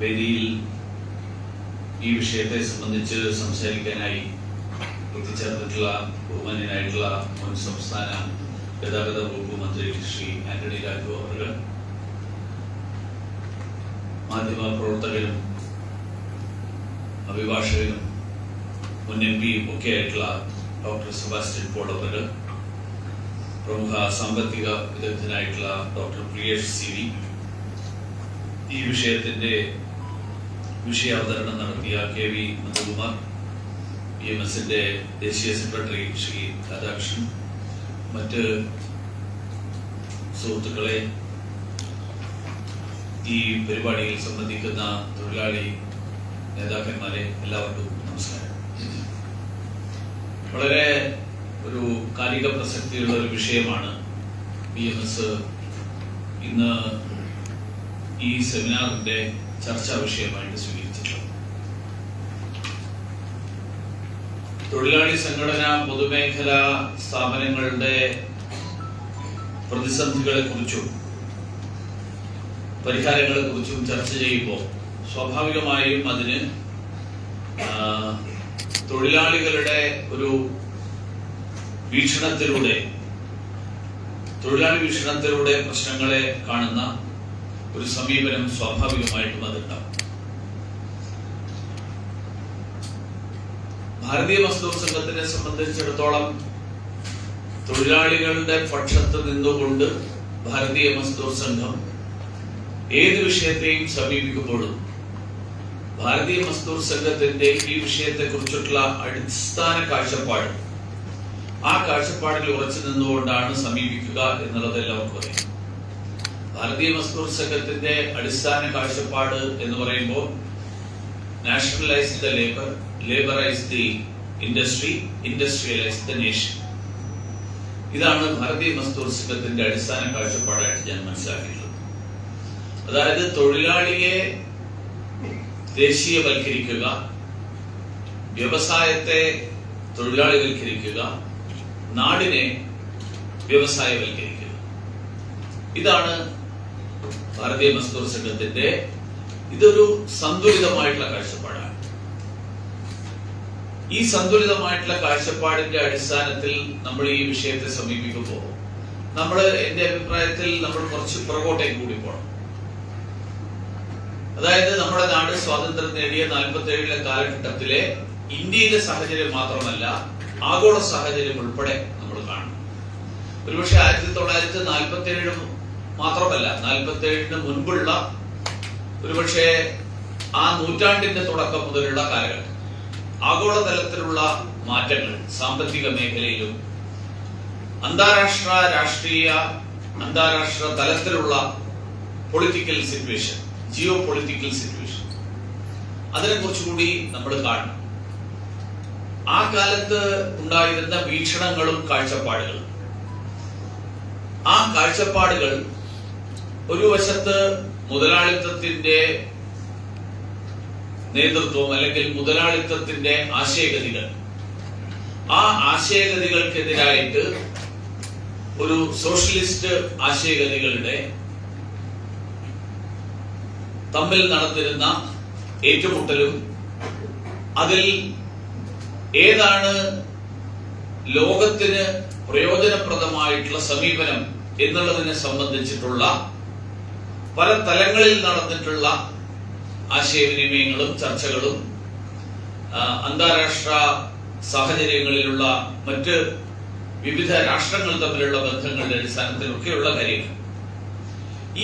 വേദിയിൽ ഈ വിഷയത്തെ സംബന്ധിച്ച് സംസാരിക്കാനായി എത്തിച്ചേർന്നിട്ടുള്ള ബഹുമാന്യനായിട്ടുള്ള മുൻ സംസ്ഥാന ഗതാഗത വകുപ്പ് മന്ത്രി ശ്രീ ആന്റണി രാജു അവർ മാധ്യമ പ്രവർത്തകരും അഭിഭാഷകനും മുൻ എം പിയും ഒക്കെ ആയിട്ടുള്ള ഡോക്ടർ സെബാസ്റ്റ്യൻ പോൾ അവർ പ്രമുഖ സാമ്പത്തിക വിദഗ്ധനായിട്ടുള്ള ഡോക്ടർ പ്രിയേഷ് സി വി. ഈ വിഷയത്തിന്റെ വിഷയാവതരണം നടത്തിയ K V Nandakumar E M എസിന്റെ ദേശീയ സെക്രട്ടറി ശ്രീ രാധാകൃഷ്ണൻ മറ്റ് സുഹൃത്തുക്കളെ ഈ പരിപാടിയിൽ സംബന്ധിക്കുന്ന തൊഴിലാളി നേതാക്കന്മാരെ എല്ലാവർക്കും നമസ്കാരം. വളരെ ഒരു കാലിക പ്രസക്തിയുള്ള ഒരു വിഷയമാണ് ബി എം എസ്. ഇന്ന് ഈ സെമിനാറിന്റെ ചർച്ചാ വിഷയമായിട്ട് സ്വീകരിച്ചിട്ടുള്ളത് തൊഴിലാളി സംഘടന പൊതുമേഖലാ സ്ഥാപനങ്ങളുടെ പ്രതിസന്ധികളെ കുറിച്ചും പരിഹാരങ്ങളെ കുറിച്ചും ചർച്ച ചെയ്യുമ്പോൾ സ്വാഭാവികമായും അതിന് തൊഴിലാളികളുടെ ഒരു വീക്ഷണത്തിലൂടെ തൊഴിലാളി വീക്ഷണത്തിലൂടെ പ്രശ്നങ്ങളെ കാണുന്ന ഒരു സമീപനം സ്വാഭാവികമായിട്ടും അതുണ്ടാവും ഭാരതീയ വസ്തു സംഘത്തിനെ സംബന്ധിച്ചിടത്തോളം തൊഴിലാളികളുടെ പക്ഷത്ത് നിന്നുകൊണ്ട് ഭാരതീയ വസ്തു സംഘം ഏത് വിഷയത്തെയും സമീപിക്കുമ്പോഴും ഭാരതീയ മസ്തൂർ സംഘത്തിന്റെ ഈ വിഷയത്തെ കുറിച്ചിട്ടുള്ള അടിസ്ഥാന കാഴ്ചപ്പാട് ആ കാഴ്ചപ്പാടിൽ ഉറച്ചു നിന്നുകൊണ്ടാണ് സമീപിക്കുക എന്നുള്ളത് എല്ലാവർക്കും അറിയാം. ഭാരതീയ മസ്കൂർ സംഘത്തിന്റെ അടിസ്ഥാന കാഴ്ചപ്പാട് എന്ന് പറയുമ്പോൾ nationalise the labour labourise the industry industrialise the nation ഇതാണ് ഭാരതീയ മസ്തൂർ സംഘത്തിന്റെ അടിസ്ഥാന കാഴ്ചപ്പാടായിട്ട് ഞാൻ മനസ്സിലാക്കിയിട്ടുള്ളത്. അതായത് തൊഴിലാളിയെ ദേശീയവൽക്കരിക്കുക വ്യവസായത്തെ തൊഴിലാളിവൽക്കരിക്കുക നാടിനെ വ്യവസായവൽക്കരിക്കുക. ഇതാണ് ഭാരതീയ മസ്തൂർ സംഘത്തിന്റെ ഇതൊരു സന്തുലിതമായിട്ടുള്ള കാഴ്ചപ്പാടാണ്. ഈ സന്തുലിതമായിട്ടുള്ള കാഴ്ചപ്പാടിന്റെ അടിസ്ഥാനത്തിൽ നമ്മൾ ഈ വിഷയത്തെ സമീപിക്കുമ്പോൾ നമ്മൾ എന്റെ അഭിപ്രായത്തിൽ നമ്മൾ കുറച്ച് പുറകോട്ടേക്ക് കൂടി പോകണം അതായത് നമ്മുടെ നാട് സ്വാതന്ത്ര്യം നേടിയ നാൽപ്പത്തി ഏഴിലെ കാലഘട്ടത്തിലെ ഇന്ത്യയിലെ സാഹചര്യം മാത്രമല്ല ആഗോള സാഹചര്യം ഉൾപ്പെടെ നമ്മൾ കാണും. ഒരുപക്ഷെ ആയിരത്തി തൊള്ളായിരത്തി നാൽപ്പത്തി ഏഴ് മാത്രമല്ല നാൽപ്പത്തി ഏഴിന് മുൻപുള്ള ഒരുപക്ഷെ ആ നൂറ്റാണ്ടിന്റെ തുടക്കം മുതലുള്ള കാലഘട്ടം. ആഗോളതലത്തിലുള്ള മാറ്റങ്ങൾ സാമ്പത്തിക മേഖലയിലും അന്താരാഷ്ട്ര രാഷ്ട്രീയ അന്താരാഷ്ട്ര തലത്തിലുള്ള political situation geo political situation അതിനെ കുറിച്ചുകൂടി നമ്മൾ കാണണം ആ കാലത്ത് ഉണ്ടായിരുന്ന വീക്ഷണങ്ങളും കാഴ്ചപ്പാടുകളും. ആ കാഴ്ചപ്പാടുകൾ ഒരു വശത്ത് മുതലാളിത്തത്തിന്റെ നേതൃത്വം അല്ലെങ്കിൽ മുതലാളിത്തത്തിന്റെ ആശയഗതികൾ. ആ ആശയഗതികൾക്കെതിരായിട്ട് ഒരു സോഷ്യലിസ്റ്റ് ആശയഗതികളുടെ തമ്മിൽ നടത്തിരുന്ന ഏറ്റുമുട്ടലും അതിൽ ഏതാണ് ലോകത്തിന് പ്രയോജനപ്രദമായിട്ടുള്ള സമീപനം എന്നുള്ളതിനെ സംബന്ധിച്ചിട്ടുള്ള പല തലങ്ങളിൽ നടന്നിട്ടുള്ള ആശയവിനിമയങ്ങളും ചർച്ചകളും അന്താരാഷ്ട്ര സാഹചര്യങ്ങളിലുള്ള മറ്റ് വിവിധ രാഷ്ട്രങ്ങൾ തമ്മിലുള്ള ബന്ധങ്ങളുടെ അടിസ്ഥാനത്തിലൊക്കെയുള്ള കാര്യങ്ങൾ.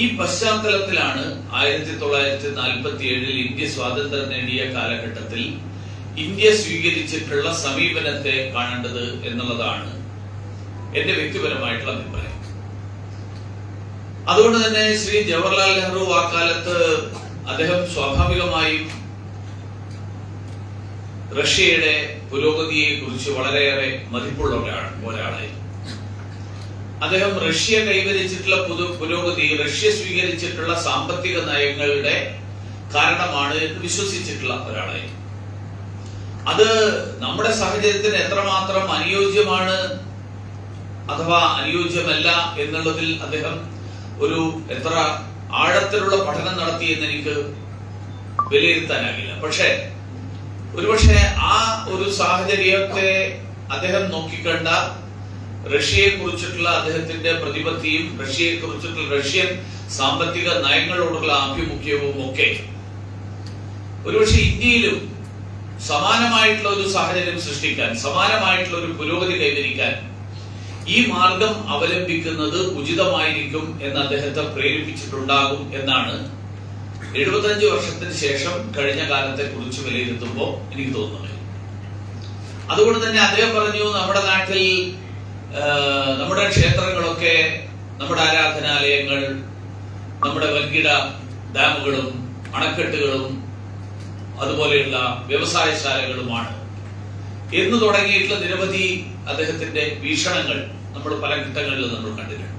ഈ പശ്ചാത്തലത്തിലാണ് ആയിരത്തി തൊള്ളായിരത്തി നാൽപ്പത്തി ഏഴിൽ ഇന്ത്യ സ്വാതന്ത്ര്യം നേടിയ കാലഘട്ടത്തിൽ ഇന്ത്യ സ്വീകരിച്ചിട്ടുള്ള സമീപനത്തെ കാണേണ്ടത് എന്നുള്ളതാണ് എന്റെ വ്യക്തിപരമായിട്ടുള്ള അഭിപ്രായം. അതുകൊണ്ട് തന്നെ ശ്രീ ജവഹർലാൽ നെഹ്റു ആ അദ്ദേഹം സ്വാഭാവികമായും റഷ്യയുടെ പുരോഗതിയെ കുറിച്ച് വളരെയേറെ മതിപ്പുള്ള ഒരാളായിരുന്നു അദ്ദേഹം റഷ്യ കൈവരിച്ചിട്ടുള്ള പുതു പുരോഗതി റഷ്യ സ്വീകരിച്ചിട്ടുള്ള സാമ്പത്തിക നയങ്ങളുടെ കാരണമാണ് വിശ്വസിച്ചിട്ടുള്ള ഒരാളായിരുന്നു അത് നമ്മുടെ സാഹചര്യത്തിന് എത്രമാത്രം അനുയോജ്യമാണ് അഥവാ അനുയോജ്യമല്ല എന്നുള്ളതിൽ അദ്ദേഹം ഒരു എത്ര ആഴത്തിലുള്ള പഠനം നടത്തി എന്ന് എനിക്ക് വിലയിരുത്താനാകില്ല. പക്ഷേ ഒരുപക്ഷെ ആ ഒരു സാഹചര്യത്തെ അദ്ദേഹം നോക്കിക്കണ്ട. റഷ്യയെ കുറിച്ചിട്ടുള്ള അദ്ദേഹത്തിന്റെ പ്രതിപത്തിയും റഷ്യയെ കുറിച്ചിട്ടുള്ള റഷ്യൻ സാമ്പത്തിക നയങ്ങളോടുള്ള ആഭിമുഖ്യവും ഒക്കെ ഒരുപക്ഷെ ഇന്ത്യയിലും സമാനമായിട്ടുള്ള ഒരു സാഹചര്യം സൃഷ്ടിക്കാൻ സമാനമായിട്ടുള്ള ഒരു പുരോഗതി കൈവരിക്കാൻ ഈ മാർഗം അവലംബിക്കുന്നത് ഉചിതമായിരിക്കും എന്ന് അദ്ദേഹത്തെ പ്രേരിപ്പിച്ചിട്ടുണ്ടാകും എന്നാണ് എഴുപത്തഞ്ച് വർഷത്തിന് ശേഷം കഴിഞ്ഞ കാലത്തെ കുറിച്ച് വിലയിരുത്തുമ്പോൾ എനിക്ക് തോന്നുന്നത്. അതുകൊണ്ട് തന്നെ അദ്ദേഹം പറഞ്ഞു നമ്മുടെ നാട്ടിൽ നമ്മുടെ ക്ഷേത്രങ്ങളൊക്കെ നമ്മുടെ ആരാധനാലയങ്ങൾ നമ്മുടെ വൻകിട ഡാമുകളും അണക്കെട്ടുകളും അതുപോലെയുള്ള വ്യവസായശാലകളുമാണ്. എന്ന് തുടങ്ങിയിട്ടുള്ള നിരവധി അദ്ദേഹത്തിന്റെ വീക്ഷണങ്ങൾ നമ്മൾ പല ഘട്ടങ്ങളിൽ നമ്മൾ കണ്ടിട്ടുണ്ട്.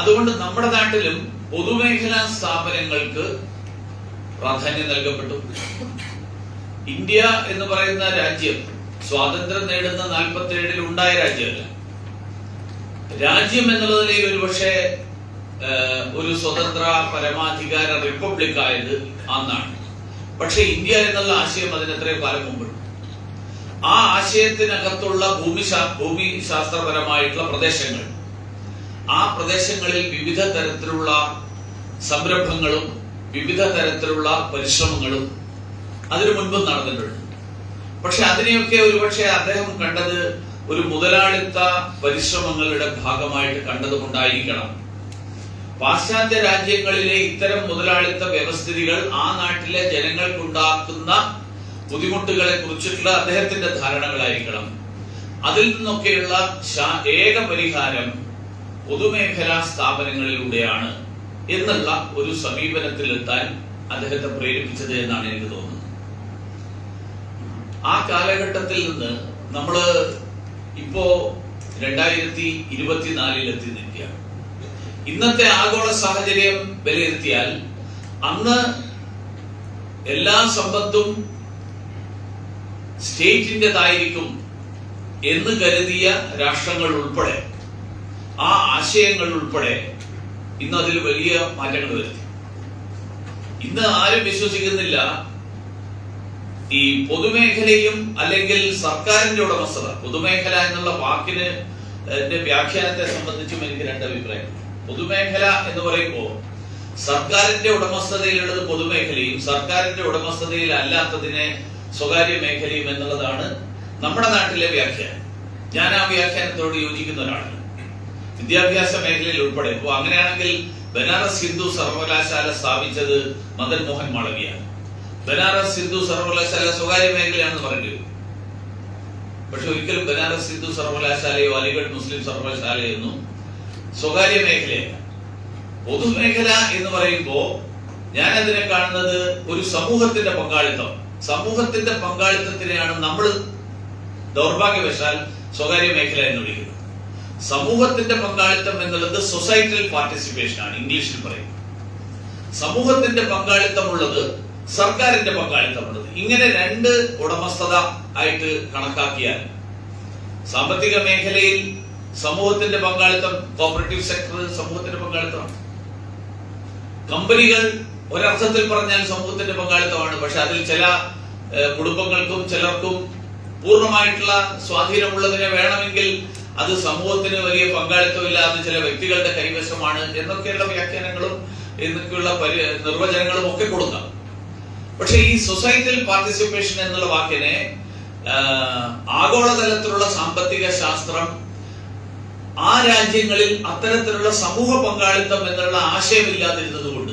അതുകൊണ്ട് നമ്മുടെ നാട്ടിലും പൊതുമേഖലാ സ്ഥാപനങ്ങൾക്ക് പ്രാധാന്യം നൽകപ്പെട്ടു. ഇന്ത്യ എന്ന് പറയുന്ന രാജ്യം സ്വാതന്ത്ര്യം നേടുന്ന നാൽപ്പത്തി ഏഴിൽ ഉണ്ടായ രാജ്യമല്ല. രാജ്യം എന്നുള്ള നിലയിൽ ഒരുപക്ഷെ ഒരു സ്വതന്ത്ര പരമാധികാര റിപ്പബ്ലിക് ആയത് അന്നാണ് പക്ഷെ ഇന്ത്യ എന്നുള്ള ആശയം അതിനെത്രയും കാലം മുമ്പുണ്ട് ആ ആശയത്തിനകത്തുള്ള ഭൂമിശാ ഭൂമി ശാസ്ത്രപരമായിട്ടുള്ള പ്രദേശങ്ങൾ. ആ പ്രദേശങ്ങളിൽ വിവിധ തരത്തിലുള്ള സംരംഭങ്ങളും വിവിധ തരത്തിലുള്ള പരിശ്രമങ്ങളും അതിനു മുൻപും നടന്നിട്ടുണ്ട്. പക്ഷെ അതിനെയൊക്കെ ഒരുപക്ഷെ അദ്ദേഹം കണ്ടത് ഒരു മുതലാളിത്ത പരിശ്രമങ്ങളുടെ ഭാഗമായിട്ട് കണ്ടതുകൊണ്ടായിരിക്കണം. പാശ്ചാത്യ രാജ്യങ്ങളിലെ ഇത്തരം മുതലാളിത്ത വ്യവസ്ഥിതികൾ ആ നാട്ടിലെ ജനങ്ങൾക്കുണ്ടാക്കുന്ന ബുദ്ധിമുട്ടുകളെ കുറിച്ചിട്ടുള്ള അദ്ദേഹത്തിന്റെ ധാരണകളായിരിക്കണം. അതിൽ നിന്നൊക്കെയുള്ള ഏക പരിഹാരം പൊതുമേഖലാ സ്ഥാപനങ്ങളിലൂടെയാണ് എന്നുള്ള ഒരു സമീപനത്തിലെത്താൻ അദ്ദേഹത്തെ പ്രേരിപ്പിച്ചത് എന്നാണ് എനിക്ക് തോന്നുന്നത്. ആ കാലഘട്ടത്തിൽ നിന്ന് നമ്മൾ ഇപ്പോ രണ്ടായിരത്തി ഇരുപത്തിനാലിൽ എത്തി നിൽക്കുകയാണ്. ഇന്നത്തെ ആഗോള സാഹചര്യം വിലയിരുത്തിയാൽ അന്ന് എല്ലാ സമ്പത്തും സ്റ്റേറ്റിന്റെതായിരിക്കും എന്ന് കരുതിയ രാഷ്ട്രങ്ങൾ ഉൾപ്പെടെ ആ ആശയങ്ങൾ ഉൾപ്പെടെ ഇന്ന് അതിൽ വലിയ മാറ്റങ്ങൾ വരുത്തി. ഇന്ന് ആരും വിശ്വസിക്കുന്നില്ല ഈ പൊതുമേഖലയും അല്ലെങ്കിൽ സർക്കാരിന്റെ ഉടമസ്ഥത പൊതുമേഖല എന്നുള്ള വാക്കിന് വ്യാഖ്യാനത്തെ സംബന്ധിച്ചും എനിക്ക് രണ്ട് അഭിപ്രായം പൊതുമേഖല എന്ന് പറയുമ്പോൾ സർക്കാരിന്റെ ഉടമസ്ഥതയിലുള്ളത് പൊതുമേഖലയും സർക്കാരിന്റെ ഉടമസ്ഥതയിൽ അല്ലാത്തതിനെ സ്വകാര്യ മേഖലയും എന്നുള്ളതാണ് നമ്മുടെ നാട്ടിലെ വ്യാഖ്യാനം. ഞാൻ ആ വ്യാഖ്യാനത്തോട് യോജിക്കുന്ന ഒരാളാണ് വിദ്യാഭ്യാസ മേഖലയിൽ ഉൾപ്പെടെ. ഇപ്പോൾ അങ്ങനെയാണെങ്കിൽ ബനാറസ് ഹിന്ദു സർവകലാശാല സ്ഥാപിച്ചത് മദൻ മോഹൻ മാളവിയാണ്. ബനാറസ് ഹിന്ദു സർവകലാശാല സ്വകാര്യ മേഖലയാണെന്ന് പറയേണ്ടി വരും. പക്ഷെ ഒരിക്കലും ബനാറസ് ഹിന്ദു സർവകലാശാലയോ അലിഗഡ് മുസ്ലിം സർവകലാശാലയോ ഒന്നും സ്വകാര്യ മേഖലയല്ല. പൊതുമേഖല എന്ന് പറയുമ്പോൾ ഞാൻ കാണുന്നത് ഒരു സമൂഹത്തിന്റെ പങ്കാളിത്തം. സമൂഹത്തിന്റെ പങ്കാളിത്തത്തിനെയാണ് നമ്മൾ ദൗർഭാഗ്യവശാൽ സ്വകാര്യ മേഖല എന്ന് വിളിക്കുന്നത്. സമൂഹത്തിന്റെ പങ്കാളിത്തം എന്നുള്ളത് സൊസൈറ്റൽ പാർട്ടിസിപ്പേഷൻ ആണ് ഇംഗ്ലീഷിൽ പറയുന്നത് സമൂഹത്തിന്റെ പങ്കാളിത്തമുള്ളത് സർക്കാരിന്റെ പങ്കാളിത്തമുള്ളത്. ഇങ്ങനെ രണ്ട് ഉടമസ്ഥത ആയിട്ട് കണക്കാക്കിയാൽ സാമ്പത്തിക മേഖലയിൽ സമൂഹത്തിന്റെ പങ്കാളിത്തം കോപ്പറേറ്റീവ് സെക്ടർ സമൂഹത്തിന്റെ പങ്കാളിത്തമാണ് കമ്പനികൾ ഒരർത്ഥത്തിൽ പറഞ്ഞാൽ സമൂഹത്തിന്റെ പങ്കാളിത്തമാണ് പക്ഷെ അതിൽ ചില കുടുംബങ്ങൾക്കും ചിലർക്കും പൂർണമായിട്ടുള്ള സ്വാധീനമുള്ളതിനെ വേണമെങ്കിൽ അത് സമൂഹത്തിന് വലിയ പങ്കാളിത്തമില്ലാത്ത ചില വ്യക്തികളുടെ കൈവശമാണ് എന്നൊക്കെയുള്ള വ്യാഖ്യാനങ്ങളും എന്നൊക്കെയുള്ള പരി നിർവചനങ്ങളും ഒക്കെ കൊടുക്കാം. പക്ഷെ ഈ സൊസൈറ്റിയിൽ പാർട്ടിസിപ്പേഷൻ എന്നുള്ള വാക്കിനെ ആഗോളതലത്തിലുള്ള സാമ്പത്തിക ശാസ്ത്രം ആ രാജ്യങ്ങളിൽ അത്തരത്തിലുള്ള സമൂഹ പങ്കാളിത്തം എന്നുള്ള ആശയമില്ലാതിരുന്നത് കൊണ്ട്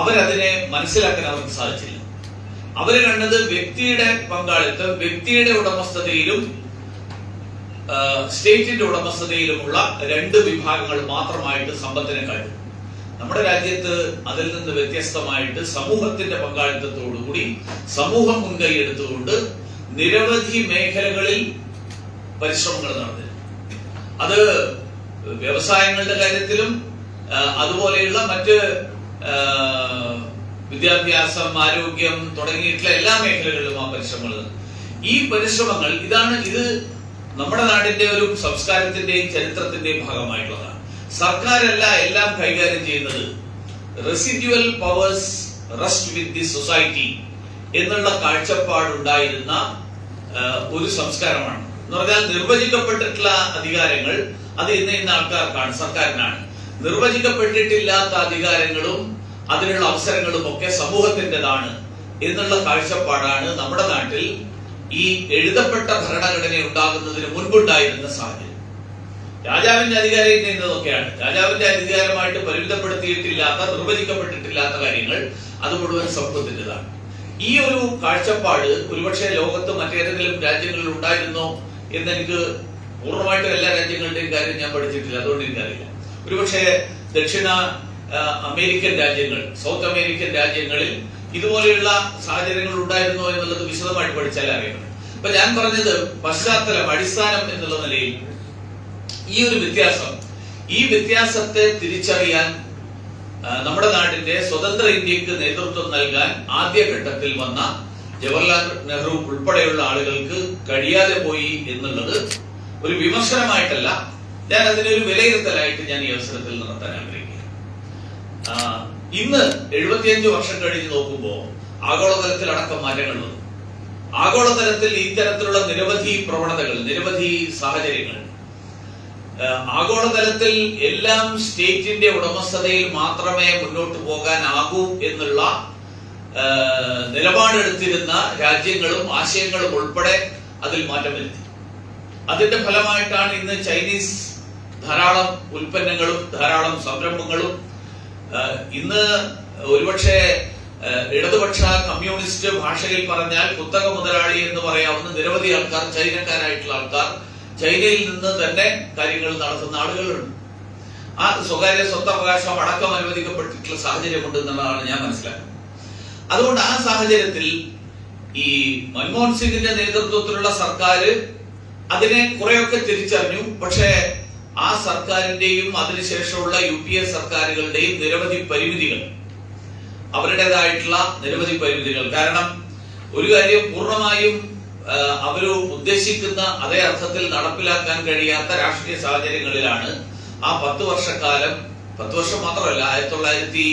അവരതിനെ മനസ്സിലാക്കാൻ അവർക്ക് സാധിച്ചില്ല. അവർ കണ്ടത് വ്യക്തിയുടെ പങ്കാളിത്തം വ്യക്തിയുടെ ഉടമസ്ഥതയിലും സ്റ്റേറ്റിന്റെ ഉടമസ്ഥതയിലുമുള്ള രണ്ട് വിഭാഗങ്ങൾ മാത്രമായിട്ട് സമ്പത്തിനെ കണ്ടു. നമ്മുടെ രാജ്യത്ത് അതിൽ നിന്ന് വ്യത്യസ്തമായിട്ട് സമൂഹത്തിന്റെ പങ്കാളിത്തത്തോടുകൂടി സമൂഹം മുൻകൈ എടുത്തുകൊണ്ട് നിരവധി മേഖലകളിൽ പരിശ്രമങ്ങൾ നടന്നിരുന്നു. അത് വ്യവസായങ്ങളുടെ കാര്യത്തിലും അതുപോലെയുള്ള മറ്റ് വിദ്യാഭ്യാസം ആരോഗ്യം തുടങ്ങിയിട്ടുള്ള എല്ലാ മേഖലകളിലും ആ പരിശ്രമങ്ങൾ. ഈ പരിശ്രമങ്ങൾ ഇതാണ് ഇത് നമ്മുടെ നാടിന്റെ ഒരു സംസ്കാരത്തിന്റെയും ചരിത്രത്തിന്റെയും ഭാഗമായിട്ടുള്ളതാണ്. സർക്കാരല്ല എല്ലാം കൈകാര്യം ചെയ്യുന്നത്. Residual powers rest with the society എന്നുള്ള കാഴ്ചപ്പാടുണ്ടായിരുന്ന ഒരു സംസ്കാരമാണ്. എന്ന് പറഞ്ഞാൽ നിർവചിക്കപ്പെട്ടിട്ടുള്ള അധികാരങ്ങൾ അത് ഇന്ന് ഇന്ന ആൾക്കാർക്കാണ് സർക്കാരിനാണ്. നിർവചിക്കപ്പെട്ടിട്ടില്ലാത്ത അധികാരങ്ങളും അതിനുള്ള അവസരങ്ങളും ഒക്കെ സമൂഹത്തിന്റെതാണ് എന്നുള്ള കാഴ്ചപ്പാടാണ് നമ്മുടെ നാട്ടിൽ ഈ എഴുതപ്പെട്ട ഭരണഘടന ഉണ്ടാകുന്നതിന് മുൻപുണ്ടായിരുന്ന സാഹചര്യം. രാജാവിന്റെ അധികാരം ചെയ്യുന്നതൊക്കെയാണ് രാജാവിന്റെ അധികാരമായിട്ട് പരിമിതപ്പെടുത്തിയിട്ടില്ലാത്ത നിർവചിക്കപ്പെട്ടിട്ടില്ലാത്ത കാര്യങ്ങൾ അത് മുഴുവൻ സമൂഹത്തിന്റെതാണ്. ഈ ഒരു കാഴ്ചപ്പാട് ഒരുപക്ഷെ ലോകത്ത് മറ്റേതെങ്കിലും രാജ്യങ്ങളിൽ ഉണ്ടായിരുന്നോ എന്നെനിക്ക് പൂർണമായിട്ടും എല്ലാ രാജ്യങ്ങളുടെയും കാര്യം ഞാൻ പഠിച്ചിട്ടില്ല. അതുകൊണ്ട് എനിക്കറിയില്ല. ഒരുപക്ഷെ ദക്ഷിണ അമേരിക്കൻ രാജ്യങ്ങൾ സൗത്ത് അമേരിക്കൻ രാജ്യങ്ങളിൽ ഇതുപോലെയുള്ള സാഹചര്യങ്ങൾ ഉണ്ടായിരുന്നോ എന്നുള്ളത് വിശദമായിട്ട് പഠിച്ചാൽ അറിയണം അപ്പൊ ഞാൻ പറഞ്ഞത് പശ്ചാത്തലം അടിസ്ഥാനം എന്നുള്ള നിലയിൽ ഈ ഒരു വ്യത്യാസം ഈ വ്യത്യാസത്തെ തിരിച്ചറിയാൻ നമ്മുടെ നാടിന്റെ സ്വതന്ത്ര ഇന്ത്യയ്ക്ക് നേതൃത്വം നൽകാൻ ആദ്യഘട്ടത്തിൽ വന്ന ജവഹർലാൽ നെഹ്റു ഉൾപ്പെടെയുള്ള ആളുകൾക്ക് കഴിയാതെ പോയി എന്നുള്ളത് ഒരു വിമർശനമായിട്ടല്ല ഞാൻ അതിനൊരു വിലയിരുത്തലായിട്ട് ഞാൻ ഈ അവസരത്തിൽ നടത്താൻ ആഗ്രഹിക്കുന്നു. ഇന്ന് എഴുപത്തിയഞ്ച് വർഷം കഴിഞ്ഞ് നോക്കുമ്പോൾ ആഗോളതലത്തിൽ അടക്കം മാറ്റങ്ങൾ വന്നു. ആഗോളതലത്തിൽ ഇത്തരത്തിലുള്ള നിരവധി പ്രവണതകൾ നിരവധി സാഹചര്യങ്ങൾ. ആഗോളതലത്തിൽ എല്ലാം സ്റ്റേറ്റിന്റെ ഉടമസ്ഥതയിൽ മാത്രമേ മുന്നോട്ട് പോകാനാകൂ എന്നുള്ള നിലപാടെടുത്തിരുന്ന രാജ്യങ്ങളും ആശയങ്ങളും ഉൾപ്പെടെ അതിൽ മാറ്റം വരുത്തി. അതിന്റെ ഫലമായിട്ടാണ് ഇന്ന് ചൈനീസ് ധാരാളം ഉൽപ്പന്നങ്ങളും ധാരാളം സംരംഭങ്ങളും. ഇന്ന് ഒരുപക്ഷെ ഇടതുപക്ഷ കമ്മ്യൂണിസ്റ്റ് ഭാഷയിൽ പറഞ്ഞാൽ കുത്തക മുതലാളി എന്ന് പറയാവുന്ന നിരവധി ആൾക്കാർ ചൈനക്കാരായിട്ടുള്ള ആൾക്കാർ ചൈനയിൽ നിന്ന് തന്നെ കാര്യങ്ങൾ നടത്തുന്ന ആളുകളുണ്ട്. ആ സ്വകാര്യ സ്വത്തവകാശം അടക്കം അനുവദിക്കപ്പെട്ടിട്ടുള്ള സാഹചര്യമുണ്ട് എന്നുള്ളതാണ് ഞാൻ മനസ്സിലാക്കുന്നത്. അതുകൊണ്ട് ആ സാഹചര്യത്തിൽ ഈ മൻമോഹൻ സിംഗിന്റെ നേതൃത്വത്തിലുള്ള സർക്കാർ അതിനെ കുറെയൊക്കെ തിരിച്ചറിഞ്ഞു. പക്ഷേ ആ സർക്കാരിന്റെയും അതിനുശേഷമുള്ള യു പി എ സർക്കാരുകളുടെയും നിരവധി പരിമിതികൾ. അവരുടേതായിട്ടുള്ള നിരവധി പരിമിതികൾ. കാരണം ഒരു കാര്യം പൂർണമായും അവർ ഉദ്ദേശിക്കുന്ന അതേ അർത്ഥത്തിൽ നടപ്പിലാക്കാൻ കഴിയാത്ത രാഷ്ട്രീയ സാഹചര്യങ്ങളിലാണ് ആ പത്ത് വർഷക്കാലം പത്ത് വർഷം മാത്രമല്ല ആയിരത്തി തൊള്ളായിരത്തി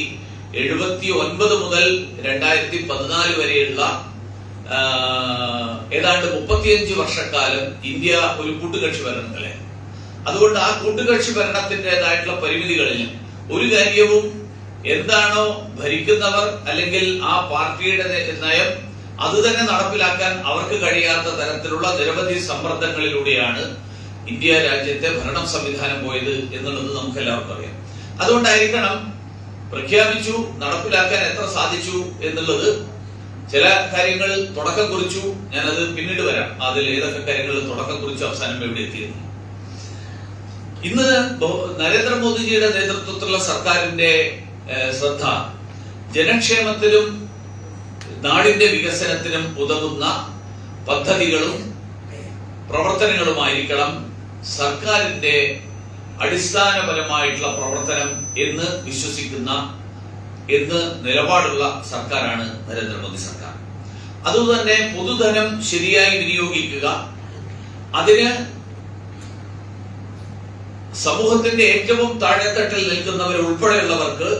എഴുപത്തി ഒൻപത് മുതൽ രണ്ടായിരത്തി പതിനാല് വരെയുള്ള ഏതാണ്ട് മുപ്പത്തിയഞ്ച് വർഷക്കാലം ഇന്ത്യ ഒരു കൂട്ടുകക്ഷി ഭരണത്തിലെ അതുകൊണ്ട് ആ കൂട്ടുകക്ഷി ഭരണത്തിന്റെതായിട്ടുള്ള പരിമിതികളിൽ ഒരു കാര്യവും എന്താണോ ഭരിക്കുന്നവർ അല്ലെങ്കിൽ ആ പാർട്ടിയുടെ നയം അത് തന്നെ നടപ്പിലാക്കാൻ അവർക്ക് കഴിയാത്ത തരത്തിലുള്ള നിരവധി സമ്മർദ്ദങ്ങളിലൂടെയാണ് ഇന്ത്യ രാജ്യത്തെ ഭരണം സംവിധാനം പോയത് എന്നുള്ളത് നമുക്ക് എല്ലാവർക്കും അറിയാം. അതുകൊണ്ടായിരിക്കണം പ്രഖ്യാപിച്ചു നടപ്പിലാക്കാൻ എത്ര സാധിച്ചു എന്നുള്ളത്. ചില കാര്യങ്ങൾ തുടക്കം കുറിച്ചു ഞാനത് പിന്നീട് വരാം. അതിൽ ഏതൊക്കെ കാര്യങ്ങൾ തുടക്കം കുറിച്ചു അവസാനം എവിടെ എത്തിയെന്ന് ഇന്ന് നരേന്ദ്രമോദിജിയുടെ നേതൃത്വത്തിലുള്ള സർക്കാരിന്റെ ശ്രദ്ധ ജനക്ഷേമത്തിലും നാടിന്റെ വികസനത്തിനും ഉതകുന്ന പദ്ധതികളും പ്രവർത്തനങ്ങളുമായിരിക്കണം സർക്കാരിന്റെ അടിസ്ഥാനപരമായിട്ടുള്ള പ്രവർത്തനം എന്ന് വിശ്വസിക്കുന്ന എന്ന് നിലപാടുള്ള സർക്കാരാണ് നരേന്ദ്രമോദി സർക്കാർ. അതുതന്നെ പൊതുധനം ശരിയായി വിനിയോഗിക്കുക അതിന് സമൂഹത്തിന്റെ ഏറ്റവും താഴെത്തട്ടിൽ നിൽക്കുന്നവർ ഉൾപ്പെടെയുള്ളവർക്ക്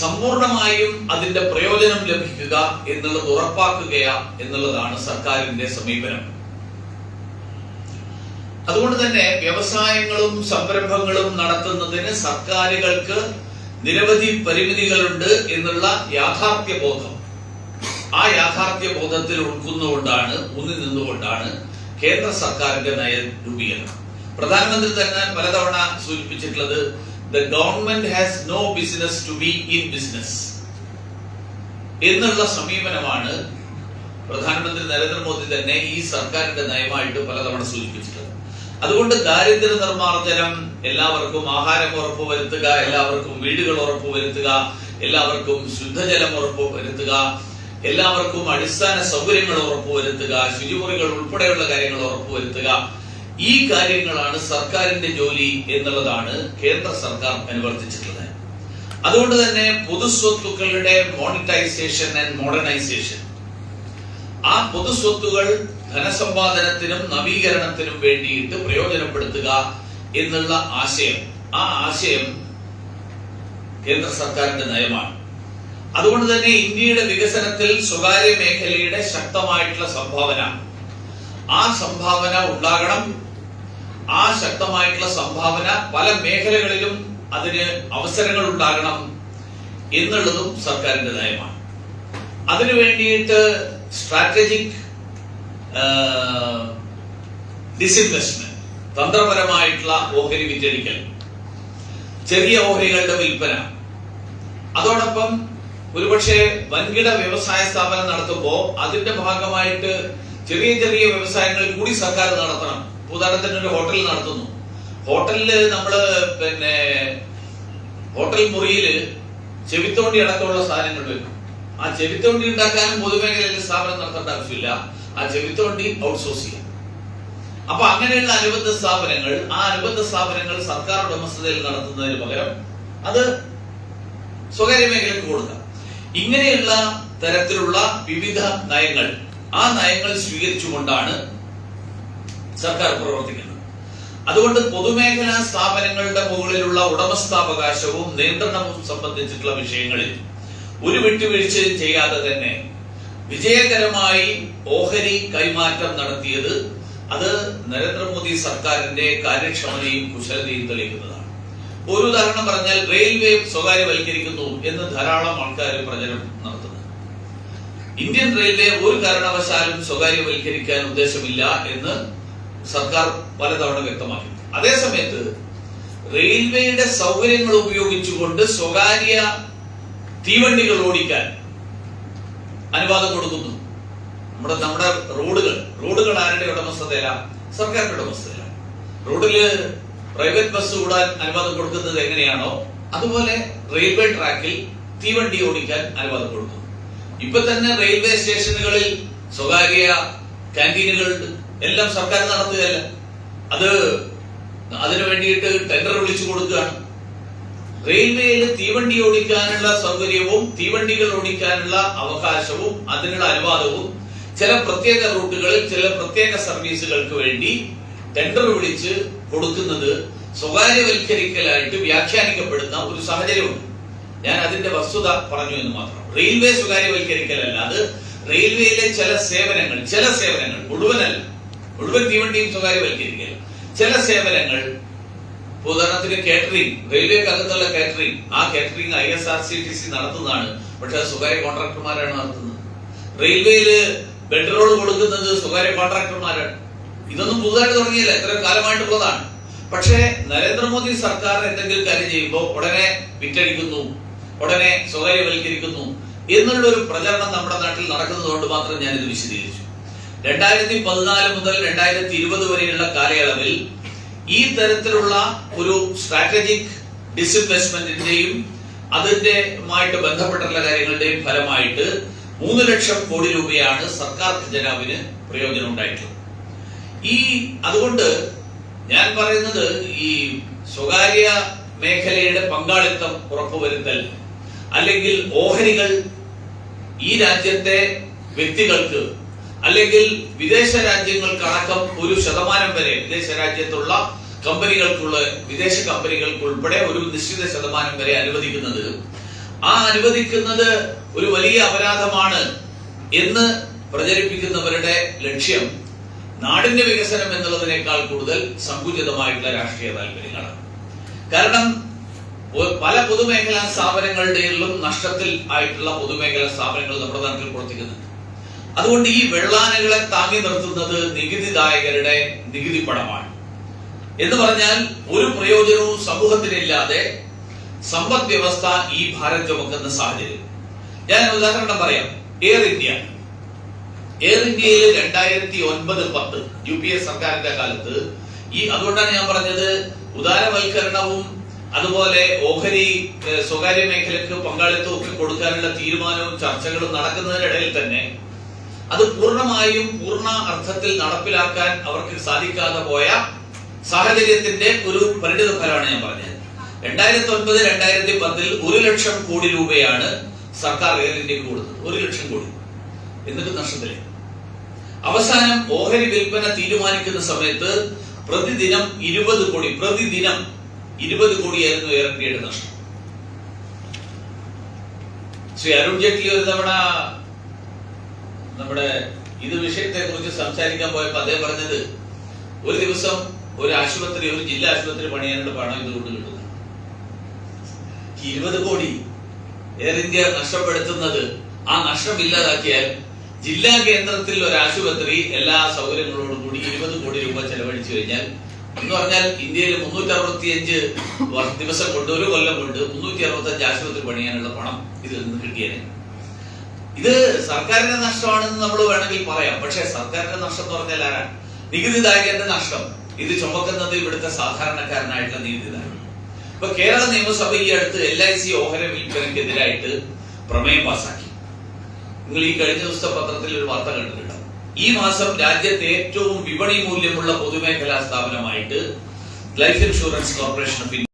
സമ്പൂർണമായും അതിന്റെ പ്രയോജനം ലഭിക്കുക എന്നുള്ളത് ഉറപ്പാക്കുക എന്നുള്ളതാണ് സർക്കാരിന്റെ സമീപനം. അതുകൊണ്ട് തന്നെ വ്യവസായങ്ങളും സംരംഭങ്ങളും നടത്തുന്നതിന് സർക്കാരുകൾക്ക് നിരവധി പരിമിതികളുണ്ട് എന്നുള്ള യാഥാർത്ഥ്യ ബോധം. ആ യാഥാർത്ഥ്യ ബോധത്തിൽ ഉൾക്കൊന്നുകൊണ്ടാണ് ഒന്നിൽ നിന്നുകൊണ്ടാണ് കേന്ദ്ര സർക്കാരിന്റെ നയ രൂപീകരണം പ്രധാനമന്ത്രി തന്നെ പലതവണ സൂചിപ്പിച്ചിട്ടുള്ളത് the government has no business to be in business എന്നുള്ള സമീപനമാണ് പ്രധാനമന്ത്രി നരേന്ദ്രമോദി തന്നെ ഈ സർക്കാരിന്റെ നയമായിട്ട് പലതവണ സൂചിപ്പിച്ചിട്ടുള്ളത്. അതുകൊണ്ട് ദാരിദ്ര്യ നിർമ്മാർജനം എല്ലാവർക്കും ആഹാരം ഉറപ്പുവരുത്തുക എല്ലാവർക്കും വീടുകൾ ഉറപ്പുവരുത്തുക എല്ലാവർക്കും ശുദ്ധജലം ഉറപ്പുവരുത്തുക എല്ലാവർക്കും അടിസ്ഥാന സൗകര്യങ്ങൾ ഉറപ്പുവരുത്തുക ശുചിമുറികൾ ഉൾപ്പെടെയുള്ള കാര്യങ്ങൾ ഉറപ്പുവരുത്തുക ഈ കാര്യങ്ങളാണ് സർക്കാരിന്റെ ജോലി എന്നുള്ളതാണ് കേന്ദ്ര സർക്കാർ അനുവർത്തിച്ചിട്ടുള്ളത്. അതുകൊണ്ട് തന്നെ പൊതുസ്വത്തുക്കളുടെ മോണിറ്റൈസേഷൻ ആൻഡ് മോഡേണൈസേഷൻ. ആ പൊതുസ്വത്തുകൾ ധനസമ്പാദനത്തിനും നവീകരണത്തിനും വേണ്ടിയിട്ട് പ്രയോജനപ്പെടുത്തുക എന്നുള്ള ആശയം ആ ആശയം കേന്ദ്ര സർക്കാരിന്റെ നയമാണ്. അതുകൊണ്ട് തന്നെ ഇന്ത്യയുടെ വികസനത്തിൽ സ്വകാര്യ മേഖലയുടെ ശക്തമായിട്ടുള്ള സംഭാവന. ആ സംഭാവന ഉണ്ടാകണം. ആ ശക്തമായിട്ടുള്ള സംഭാവന പല മേഖലകളിലും അതിന് അവസരങ്ങൾ ഉണ്ടാകണം എന്നുള്ളതും സർക്കാരിന്റെ നയമാണ്. അതിനു വേണ്ടിയിട്ട് സ്ട്രാറ്റജിക് ഡിസിൻവെസ്റ്റ്മെന്റ് തന്ത്രപരമായിട്ടുള്ള ഓഹരി വിറ്റഴിക്കൽ ചെറിയ ഓഹരികളുടെ വിൽപ്പന. അതോടൊപ്പം ഒരുപക്ഷെ വൻകിട വ്യവസായ സ്ഥാപനം നടത്തുമ്പോൾ അതിന്റെ ഭാഗമായിട്ട് ചെറിയ ചെറിയ വ്യവസായങ്ങൾ കൂടി സർക്കാർ നടത്തണം. ഉദാഹരണത്തിന് ഒരു ഹോട്ടൽ നടത്തുന്നു. ഹോട്ടലിൽ നമ്മൾ പിന്നെ ഹോട്ടൽ മുറിയിൽ ചെവിത്തോണ്ടി അടക്കമുള്ള സാധനങ്ങൾ വരും. ആ ചെവിത്തോണ്ടി ഉണ്ടാക്കാനും പൊതുമേഖലയിൽ സ്ഥാപനം നടത്തേണ്ട ആവശ്യമില്ല. ആ ചെവിത്തോണ്ടി ഔട്ട്സോഴ്സ് ചെയ്യാം. അപ്പൊ അങ്ങനെയുള്ള അനുബന്ധ സ്ഥാപനങ്ങൾ ആ അനുബന്ധ സ്ഥാപനങ്ങൾ സർക്കാർ ഉടമസ്ഥതയിൽ നടത്തുന്നതിന് പകരം അത് സ്വകാര്യ മേഖലയ്ക്ക് കൊടുക്കാം. ഇങ്ങനെയുള്ള തരത്തിലുള്ള വിവിധ നയങ്ങൾ ആ നയങ്ങൾ സ്വീകരിച്ചുകൊണ്ടാണ് സർക്കാർ പ്രവർത്തിക്കുന്നത് അതുകൊണ്ട് പൊതുമേഖലാ സ്ഥാപനങ്ങളുടെ മുകളിലുള്ള ഉടമസ്ഥാവകാശവും നിയന്ത്രണവും സംബന്ധിച്ചിട്ടുള്ള വിഷയങ്ങളിൽ ഒരു വിട്ടുവീഴ്ചയും ചെയ്യാതെ തന്നെ വിജയകരമായി ഓഹരി കൈമാറ്റം നടത്തിയത് അത് നരേന്ദ്രമോദി സർക്കാരിന്റെ കാര്യക്ഷമതയും കുശലതയും തെളിയിക്കുന്നതാണ്. ഒരു ഉദാഹരണം പറഞ്ഞാൽ റെയിൽവേ സ്വകാര്യവൽക്കരിക്കുന്നു എന്ന് ധാരാളം ആൾക്കാർ പ്രചരണം നടത്തുന്നു. ഇന്ത്യൻ റെയിൽവേ ഒരു കാരണവശാലും സ്വകാര്യവൽക്കരിക്കാൻ ഉദ്ദേശമില്ല എന്ന് സർക്കാർ പലതവണ വ്യക്തമാക്കി. അതേസമയത്ത് റെയിൽവേയുടെ സൗകര്യങ്ങൾ ഉപയോഗിച്ചുകൊണ്ട് സ്വകാര്യ തീവണ്ടികൾ ഓടിക്കാൻ അനുവാദം കൊടുക്കുന്നു. നമ്മുടെ നമ്മുടെ റോഡുകൾ റോഡുകൾ ആരുടെ ഉടമസ്ഥതയിലാണ് സർക്കാരിന്റെ ഉടമസ്ഥതയിലാണ് റോഡിൽ പ്രൈവറ്റ് ബസ് ഓടാൻ അനുവാദം കൊടുക്കുന്നത് എങ്ങനെയാണോ അതുപോലെ റെയിൽവേ ട്രാക്കിൽ തീവണ്ടി ഓടിക്കാൻ അനുവാദം കൊടുക്കുന്നു. ഇപ്പൊ തന്നെ റെയിൽവേ സ്റ്റേഷനുകളിൽ സ്വകാര്യ ക്യാന്റീനുകൾ എല്ലാം സർക്കാർ നടത്തുകയല്ല അത് അതിനു വേണ്ടിയിട്ട് ടെൻഡർ വിളിച്ചു കൊടുക്കുകയാണ്. റെയിൽവേയിൽ തീവണ്ടി ഓടിക്കാനുള്ള സൗകര്യവും തീവണ്ടികൾ ഓടിക്കാനുള്ള അവകാശവും അതിനുള്ള അനുവാദവും ചില പ്രത്യേക റൂട്ടുകളിൽ ചില പ്രത്യേക സർവീസുകൾക്ക് വേണ്ടി ടെൻഡർ വിളിച്ച് കൊടുക്കുന്നത് സ്വകാര്യവൽക്കരിക്കലായിട്ട് വ്യാഖ്യാനിക്കപ്പെടുന്ന ഒരു സാഹചര്യമുണ്ട്. ഞാൻ അതിന്റെ വസ്തുത പറഞ്ഞു എന്ന് മാത്രം. റെയിൽവേ സ്വകാര്യവൽക്കരിക്കലല്ല അത് റെയിൽവേയിലെ ചില സേവനങ്ങൾ ചില സേവനങ്ങൾ മുഴുവനല്ല. മുഴുവൻ തീവണ്ടിയും സ്വകാര്യവൽക്കരിക്കുക ചില സേവനങ്ങൾ ഉദാഹരണത്തിന് കാറ്ററിംഗ് റെയിൽവേക്ക് അകത്തുള്ള കാറ്ററിംഗ് ആ catering I S R C T C നടത്തുന്നതാണ്. പക്ഷെ സ്വകാര്യ കോൺട്രാക്ടർമാരാണ് നടത്തുന്നത്. റെയിൽവേയിൽ പെട്രോൾ കൊടുക്കുന്നത് സ്വകാര്യ കോൺട്രാക്ടർമാരാണ്. ഇതൊന്നും പുതുതായിട്ട് തുടങ്ങിയില്ല എത്ര കാലമായിട്ട് പോകുന്നതാണ് പക്ഷേ നരേന്ദ്രമോദി സർക്കാർ എന്തെങ്കിലും കാര്യം ചെയ്യുമ്പോൾ ഉടനെ വിറ്റഴിക്കുന്നു ഉടനെ സ്വകാര്യവൽക്കരിക്കുന്നു എന്നുള്ള ഒരു പ്രചരണം നമ്മുടെ നാട്ടിൽ നടക്കുന്നതുകൊണ്ട് മാത്രം ഞാൻ ഇത് വിശദീകരിച്ചു. രണ്ടായിരത്തി പതിനാല് മുതൽ രണ്ടായിരത്തി ഇരുപത് വരെയുള്ള കാലയളവിൽ ഈ തരത്തിലുള്ള ഒരു സ്ട്രാറ്റജിക് ഡിസ്ഇൻവെസ്റ്റ്മെന്റിന്റെയും അതിന്റെയുമായിട്ട് ബന്ധപ്പെട്ടുള്ള കാര്യങ്ങളുടെയും ഫലമായിട്ട് മൂന്ന് ലക്ഷം കോടി രൂപയാണ് സർക്കാർ ഖജനാവിന് പ്രയോജനം ഉണ്ടായിട്ടുള്ളത്. ഈ അതുകൊണ്ട് ഞാൻ പറയുന്നത് ഈ സ്വകാര്യ മേഖലയുടെ പങ്കാളിത്തം ഉറപ്പുവരുത്തൽ അല്ലെങ്കിൽ ഓഹരികൾ ഈ രാജ്യത്തെ വ്യക്തികൾക്ക് അല്ലെങ്കിൽ വിദേശ രാജ്യങ്ങൾക്ക് അടക്കം ഒരു ശതമാനം വരെ വിദേശ രാജ്യത്തുള്ള കമ്പനികൾക്കുള്ള വിദേശ കമ്പനികൾക്ക് ഉൾപ്പെടെ ഒരു നിശ്ചിത ശതമാനം വരെ അനുവദിക്കുന്നത്. ആ അനുവദിക്കുന്നത് ഒരു വലിയ അപരാധമാണ് എന്ന് പ്രചരിപ്പിക്കുന്നവരുടെ ലക്ഷ്യം നാടിന്റെ വികസനം എന്നുള്ളതിനേക്കാൾ കൂടുതൽ സങ്കുചിതമായിട്ടുള്ള രാഷ്ട്രീയ താല്പര്യങ്ങളാണ്. കാരണം പല പൊതുമേഖലാ സ്ഥാപനങ്ങളുടെയും നഷ്ടത്തിൽ ആയിട്ടുള്ള പൊതുമേഖലാ സ്ഥാപനങ്ങൾ നമ്മുടെ നാട്ടിൽ പ്രവർത്തിക്കുന്നുണ്ട്. അതുകൊണ്ട് ഈ വെള്ളാനകളെ താങ്ങി നിർത്തുന്നത് നികുതിദായകരുടെ നികുതി പണമാണ് എന്ന് പറഞ്ഞാൽ ഒരു പ്രയോജനവും സമൂഹത്തിനില്ലാതെ സമ്പദ് വ്യവസ്ഥ ഈ ഭാരം ചുമക്കുന്ന സാഹചര്യം. ഞാൻ ഉദാഹരണം പറയാം. എയർ ഇന്ത്യ എയർ ഇന്ത്യയിൽ രണ്ടായിരത്തി ഒൻപത് പത്ത് യു പി എ സർക്കാരിന്റെ കാലത്ത് ഈ അതുകൊണ്ടാണ് ഞാൻ പറഞ്ഞത് ഉദാരവൽക്കരണവും അതുപോലെ ഓഹരി സ്വകാര്യ മേഖലക്ക് പങ്കാളിത്തവും ഒക്കെ കൊടുക്കാനുള്ള തീരുമാനവും ചർച്ചകളും നടക്കുന്നതിനിടയിൽ തന്നെ അത് പൂർണമായും പൂർണ അർത്ഥത്തിൽ നടപ്പിലാക്കാൻ അവർക്ക് സാധിക്കാതെ പോയ സാഹചര്യത്തിന്റെ ഒരു പരിണിത ഫലമാണ് ഞാൻ പറഞ്ഞത്. രണ്ടായിരത്തി ഒൻപത് രണ്ടായിരത്തി പത്തിൽ ഒരു ലക്ഷം കോടി രൂപയാണ് സർക്കാർ എയർ ഇന്ത്യയ്ക്ക് കൊടുത്തത്. ഒരു ലക്ഷം കോടി. എന്നിട്ട് നഷ്ടത്തിലെ അവസാനം ഓഹരി വിൽപ്പന തീരുമാനിക്കുന്ന സമയത്ത് പ്രതിദിനം ഇരുപത് കോടി പ്രതിദിനം ഇരുപത് കോടിയായിരുന്നു എയർ ഇന്ത്യയുടെ നഷ്ടം. ശ്രീ അരുൺ ജെയ്റ്റ്ലി ഒരു തവണ നമ്മുടെ ഇത് വിഷയത്തെ കുറിച്ച് സംസാരിക്കാൻ പോയപ്പോ അദ്ദേഹം പറഞ്ഞത് ഒരു ദിവസം ഒരു ആശുപത്രി ഒരു ജില്ലാ ആശുപത്രി പണിയാനുള്ള പണം ഇതുകൊണ്ട് കിട്ടുന്നു. ഇരുപത് കോടി എയർ ഇന്ത്യ നഷ്ടപ്പെടുത്തുന്നത് ആ നഷ്ടം ഇല്ലാതാക്കിയാൽ ജില്ലാ കേന്ദ്രത്തിൽ ഒരു ആശുപത്രി എല്ലാ സൗകര്യങ്ങളോടും കൂടി ഇരുപത് കോടി രൂപ ചെലവഴിച്ചു കഴിഞ്ഞാൽ എന്ന് പറഞ്ഞാൽ ഇന്ത്യയിൽ മുന്നൂറ്റി അറുപത്തിയഞ്ച് ദിവസം കൊണ്ട് ഒരു കൊല്ലം കൊണ്ട് മുന്നൂറ്റി അറുപത്തി അഞ്ച് ആശുപത്രി പണിയാനുള്ള പണം ഇതിൽ നിന്ന് കിട്ടിയേനെ. ഇത് സർക്കാരിന്റെ നഷ്ടമാണെന്ന് നമ്മൾ വേണമെങ്കിൽ പറയാം. പക്ഷേ സർക്കാരിന്റെ നഷ്ടം എന്ന് പറഞ്ഞാൽ ആരാ? നികുതിദായകന്റെ നഷ്ടം. ഇത് ചുമക്കുന്നത് ഇവിടുത്തെ സാധാരണക്കാരനായിട്ടുള്ള നികുതിദായകൻ ഇപ്പൊ കേരള നിയമസഭ ഈ അടുത്ത് എൽ ഐ സി ഓഹരി വിൽപ്പനക്കെതിരായിട്ട് പ്രമേയം പാസാക്കി. നിങ്ങൾ ഈ കഴിഞ്ഞ ദിവസത്തെ പത്രത്തിൽ ഒരു വാർത്ത കണ്ടിട്ടുണ്ടാവും ഈ മാസം രാജ്യത്തെ ഏറ്റവും വിപണി മൂല്യമുള്ള പൊതുമേഖലാ സ്ഥാപനമായിട്ട് ലൈഫ് ഇൻഷുറൻസ് കോർപ്പറേഷൻ ഓഫ്